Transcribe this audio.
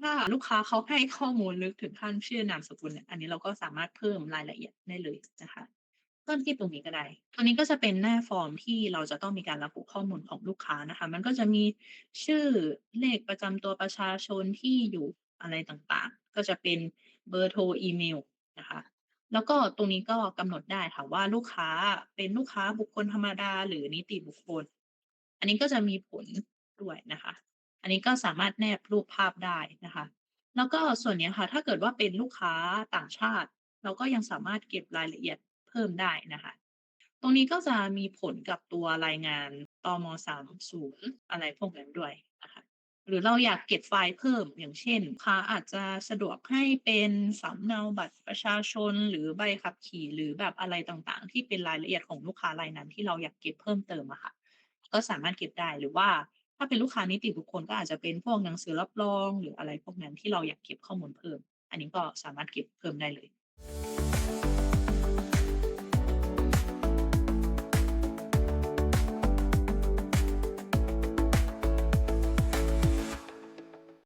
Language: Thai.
ถ้าลูกค้าเขาให้ข้อมูลลึกถึงขั้นชื่อนามสกุลเนี่ยอันนี้เราก็สามารถเพิ่มรายละเอียดได้เลยนะคะเริ่มที่ตรงนี้ก็ได้ ตัวนี้ก็จะเป็นหน้าฟอร์มที่เราจะต้องมีการระบุข้อมูลของลูกค้านะคะ มันก็จะมีชื่อเลขประจำตัวประชาชนที่อยู่อะไรต่างๆ ก็จะเป็นเบอร์โทรอีเมลนะคะ แล้วก็ตรงนี้ก็กำหนดได้ค่ะว่าลูกค้าเป็นลูกค้าบุคคลธรรมดา หรือนิติบุคคล อันนี้ก็จะมีผลด้วยนะคะ อันนี้ก็สามารถแนบรูปภาพได้นะคะ แล้วก็ส่วนนี้ค่ะ ถ้าเกิดว่าเป็นลูกค้าต่างชาติ เราก็ยังสามารถเก็บรายละเอียดเพิ่มได้นะคะ ตรงนี้ก็จะมีผลกับตัวรายงานตม.30อะไรพวกนั้นด้วยนะคะหรือเราอยากเก็บไฟล์เพิ่มอย่างเช่นค้าอาจจะสะดวกให้เป็นสำเนาบัตรประชาชน หรือใบขับขี่ หรือแบบอะไรต่างๆ ที่เป็นรายละเอียดของลูกค้ารายนั้นที่เราอยากเก็บเพิ่มเติมอะค่ะ ก็สามารถเก็บได้หรือว่า ถ้าเป็นลูกค้านิติบุคคลก็อาจจะเป็นพวกหนังสือรับรอง หรืออะไรพวกนั้นที่เราอยากเก็บข้อมูลเพิ่ม อันนี้ก็สามารถเก็บเพิ่มได้เลย